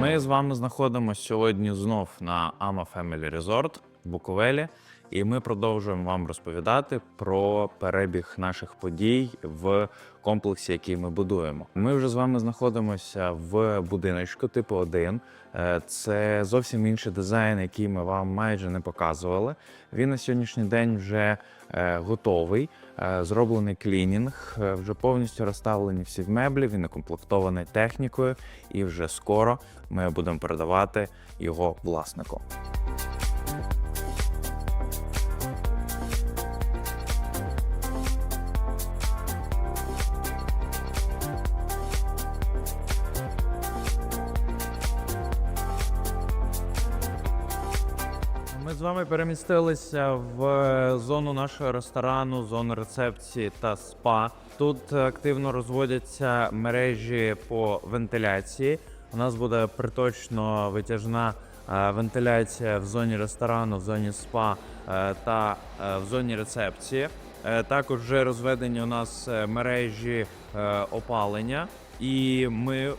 Ми з вами знаходимося сьогодні знов на Ama Family Resort в Буковелі, і ми продовжуємо вам розповідати про перебіг наших подій в комплексі, який ми будуємо. Ми вже з вами знаходимося в будиночку типу 1. Е, Це зовсім інший дизайн, який ми вам майже не показували. Він на сьогоднішній день вже е, готовий, е, зроблений клінінг, вже повністю розставлені всі меблі, він укомплектований технікою, і вже скоро ми будемо передавати його власнику. Ми з вами перемістилися в е, зону нашого ресторану, зону рецепції та спа. Тут активно розводяться мережі по вентиляції. У нас буде приточно витяжна е, вентиляція в зоні ресторану, в зоні спа е, та в зоні рецепції. Також вже розведені у нас мережі опалення, і ми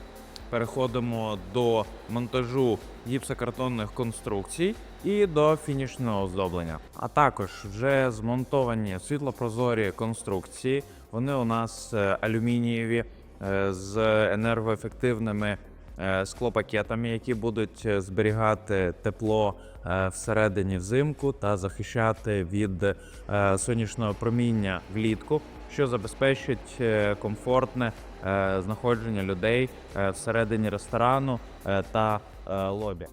переходимо до монтажу гіпсокартонних конструкцій і до фінішного оздоблення. А також вже змонтовані світлопрозорі конструкції. Вони у нас е, алюмінієві е, з енергоефективними склопакетами, які будуть е, зберігати тепло е, всередині взимку та захищати від е, сонячного проміння влітку, що забезпечить е, комфортне е, знаходження людей е, всередині ресторану е, та е, лобі.